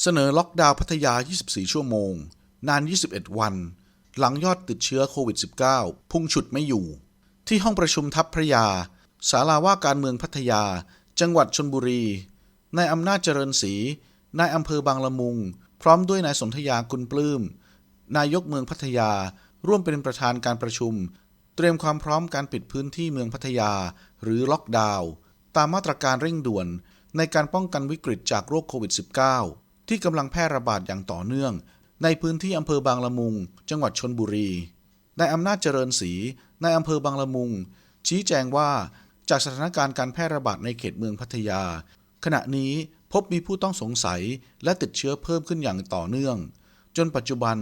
เสนอล็อกดาวน์พัทยา 24 ชั่วโมง นาน 21 วัน หลังยอดติดเชื้อโควิด -19 พุ่งฉุดไม่อยู่ ที่ห้องประชุมทัพพระยา ศาลาว่าการเมืองพัทยา จังหวัดชนบุรี นายอำนาจเจริญศรี นายอำเภอบางละมุง พร้อมด้วยนายสนธยากุลปลื้ม นายกเมืองพัทยา ร่วมเป็นประธานการประชุม เตรียมความพร้อมการปิดพื้นที่เมืองพัทยา หรือล็อกดาวน์ ตามมาตรการเร่งด่วนในการป้องกันวิกฤตจากโรคโควิด -19 ที่กำลังแพร่ระบาดอย่างต่อเนื่อง ในพื้นที่อำเภอบางละมุง จังหวัดชนบุรีนายอำนาจเจริญศรีนายอำเภอบางละมุง ชี้แจงว่าจากสถานการณ์การแพร่ระบาดในเขตเมืองพัทยา ขณะนี้พบมีผู้ต้องสงสัยและติดเชื้อเพิ่มขึ้นอย่างต่อเนื่อง จนปัจจุบัน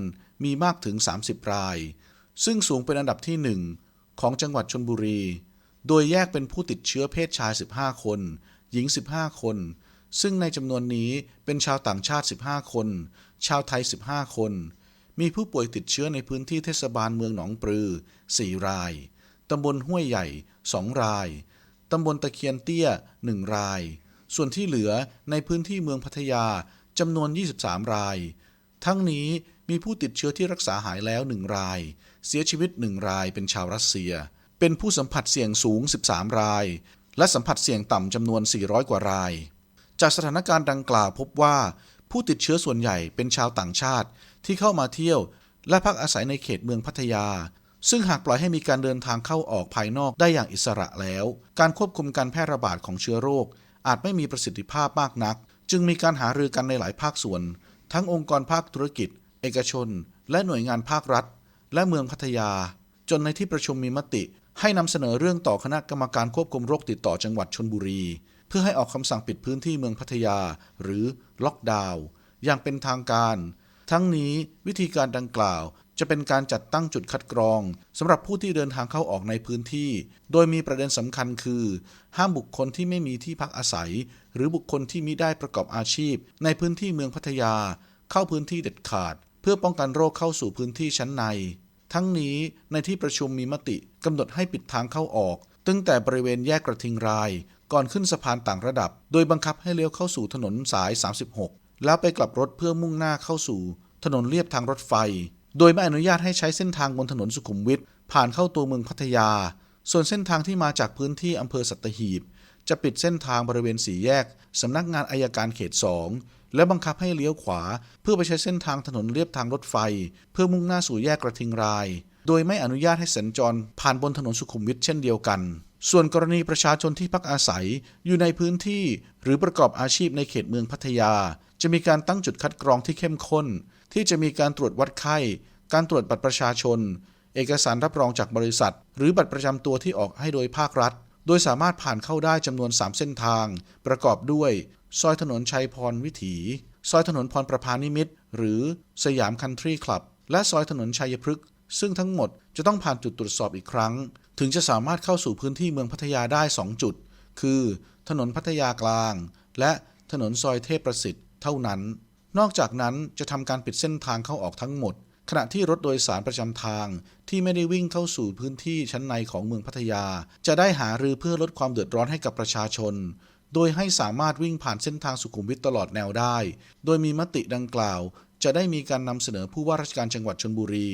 มีมากถึง 30 ราย ซึ่งสูงเป็นอันดับที่ 1 ของจังหวัดชนบุรี โดยแยกเป็นผู้ติดเชื้อเพศชาย 15 คน หญิง 15 คน ซึ่งในจำนวนนี้เป็นชาวต่างชาติ 15 คน ชาวไทย 15 คน มีผู้ป่วยติดเชื้อในพื้นที่เทศบาลเมืองหนองปลือ 4 ราย ตำบลห้วยใหญ่ 2 ราย ตำบลตะเคียนเตี้ย 1 ราย ส่วนที่เหลือในพื้นที่เมืองพัทยาจำนวน 23 ราย ทั้งนี้มีผู้ติดเชื้อที่รักษาหายแล้ว1ราย เสียชีวิต1รายเป็นชาวรัสเซีย เป็นผู้สัมผัสเสี่ยงสูง 13 ราย และสัมผัสเสี่ยงต่ำจำนวน 400 กว่าราย จากสถานการณ์ดังกล่าวพบว่า ผู้ติดเชื้อส่วนใหญ่เป็นชาวต่างชาติที่เข้ามาเที่ยว และพักอาศัยในเขตเมืองพัทยา ซึ่งหากปล่อยให้มีการเดินทางเข้าออกภายนอกได้อย่างอิสระแล้ว การควบคุมการแพร่ระบาดของเชื้อโรค อาจไม่มีประสิทธิภาพมากนัก จึงมีการหารือกันในหลายภาคส่วน ทั้งองค์กรภาคธุรกิจ เอกชน และหน่วยงานภาครัฐ และเมืองพัทยา จนในที่ประชุมมีมติให้นำเสนอเรื่องต่อคณะกรรมการควบคุมโรคติดต่อจังหวัดชนบุรี เพื่อให้ออกคำสั่งปิดพื้นที่เมืองพัทยา หรือล็อกดาวน์อย่างเป็นทางการ ทั้งนี้วิธีการดังกล่าวจะเป็นการจัดตั้งจุดคัดกรองสำหรับผู้ที่เดินทางเข้าออกในพื้นที่ โดยมีประเด็นสำคัญคือ ห้ามบุคคลที่ไม่มีที่พักอาศัย หรือบุคคลที่มิได้ประกอบอาชีพ ในพื้นที่เมืองพัทยา เข้าพื้นที่เด็ดขาด เพื่อป้องกันโรคเข้าสู่พื้นที่ชั้นใน ทั้งนี้ในที่ประชุมมีมติกำหนดให้ปิดทางเข้าออก ตั้งแต่บริเวณแยกกระทิงราย ก่อนขึ้นสะพานต่างระดับ โดยบังคับให้เลี้ยวเข้าสู่ถนนสาย 36 แล้วไปกลับรถเพื่อมุ่งหน้าเข้าสู่ ถนนเลียบทางรถไฟ โดยไม่อนุญาตให้ใช้เส้นทางบนถนนสุขุมวิทผ่านเข้าตัวเมืองพัทยา ส่วนเส้นทางที่มาจากพื้นที่อำเภอสัตหีบ จะปิดเส้นทางบริเวณสี่แยกสำนักงานอายการเขต 2 และบังคับให้เลี้ยวขวา เพื่อไปใช้เส้นทางถนนเลียบทางรถไฟ เพื่อมุ่งหน้าสู่แยกกระทิงราย โดยไม่อนุญาตให้สัญจรผ่านบนถนนสุขุมวิทเช่นเดียวกัน ส่วนกรณีประชาชนที่พักอาศัยอยู่ในพื้นที่หรือประกอบอาชีพในเขตเมืองพัทยา จะมีการตั้งจุดคัดกรองที่เข้มข้น ที่จะมีการตรวจวัดไข้ การตรวจบัตรประชาชน เอกสารรับรองจากบริษัท หรือบัตรประจำตัวที่ออกให้โดยภาครัฐ โดยสามารถผ่านเข้าได้จำนวน 3 เส้นทาง ประกอบด้วย ซอยถนนชัยพรวิถี ซอยถนนพรประพานิมิตหรือสยามคันทรีคลับ และซอยถนนชัยพฤกษ์ซึ่งทั้งหมดจะต้องผ่านจุดตรวจสอบอีกครั้ง ถึงจะสามารถเข้าสู่พื้นที่เมืองพัทยาได้ 2 จุด คือ ถนนพัทยากลาง และถนนซอยเทพประสิทธิ์เท่านั้น นอกจากนั้นจะทำการปิดเส้นทางเข้าออกทั้งหมด ขณะที่รถโดยสารประจำทางที่ไม่ได้วิ่งเข้าสู่พื้นที่ชั้นในของเมืองพัทยา จะได้หารือเพื่อลดความเดือดร้อนให้กับประชาชน โดยให้สามารถวิ่งผ่านเส้นทางสุขุมวิทตลอดแนวได้ โดยมีมติดังกล่าว จะได้มีการนำเสนอผู้ว่าราชการจังหวัดชนบุรี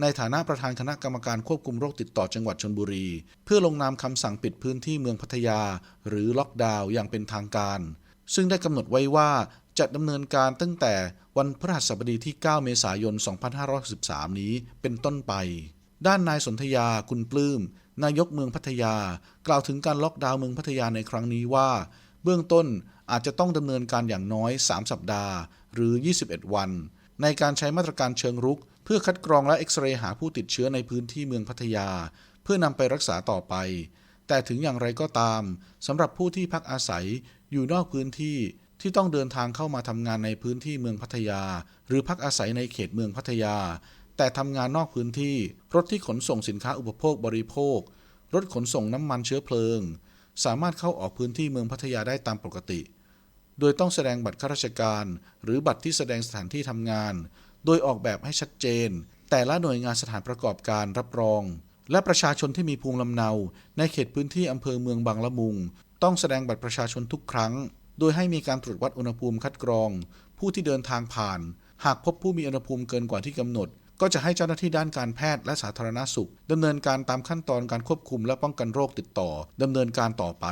ในฐานะประธานคณะกรรมการควบคุมโรคติดต่อจังหวัดชนบุรี เพื่อลงนามคำสั่งปิดพื้นที่เมืองพัทยา หรือล็อกดาวน์อย่างเป็นทางการ ซึ่งได้กำหนดไว้ว่าจะดำเนินการตั้งแต่วันพฤหัสบดีที่ 9 เมษายน 2563 นี้เป็นต้นไป ด้านนายสนธยาคุณปลื้ม นายกเมืองพัทยา กล่าวถึงการล็อกดาวน์เมืองพัทยาในครั้งนี้ว่า เบื้องต้นอาจจะต้องดำเนินการอย่างน้อย 3 สัปดาห์ หรือ 21 วัน ในการใช้มาตรการเชิงรุก เพื่อคัดกรองและเอ็กซเรย์หาผู้ติดเชื้อในพื้นที่เมืองพัทยา เพื่อนำไปรักษาต่อไป แต่ถึงอย่างไรก็ตามสำหรับผู้ที่พักอาศัยอยู่นอกพื้นที่ที่ต้องเดินทางเข้ามาทำงานในพื้นที่เมืองพัทยา หรือพักอาศัยในเขตเมืองพัทยา แต่ทำงานนอกพื้นที่ รถที่ขนส่งสินค้าอุปโภคบริโภค รถขนส่งน้ำมันเชื้อเพลิง สามารถเข้าออกพื้นที่เมืองพัทยาได้ตามปกติ โดยต้องแสดงบัตรข้าราชการ หรือบัตรที่แสดงสถานที่ทำงาน โดยออกแบบให้ชัดเจน แต่ละหน่วยงานสถานประกอบการรับรอง และประชาชนที่มีภูมิลำเนา ในเขตพื้นที่อำเภอเมืองบางละมุง ต้องแสดงบัตรประชาชนทุกครั้ง โดยให้มีการตรวจวัดอุณหภูมิคัดกรอง ผู้ที่เดินทางผ่าน หากพบผู้มีอุณหภูมิเกินกว่าที่กำหนด ก็จะให้เจ้าหน้าที่ด้านการแพทย์และสาธารณสุขดำเนินการตามขั้นตอนการควบคุมและป้องกันโรคติดต่อดำเนินการต่อไป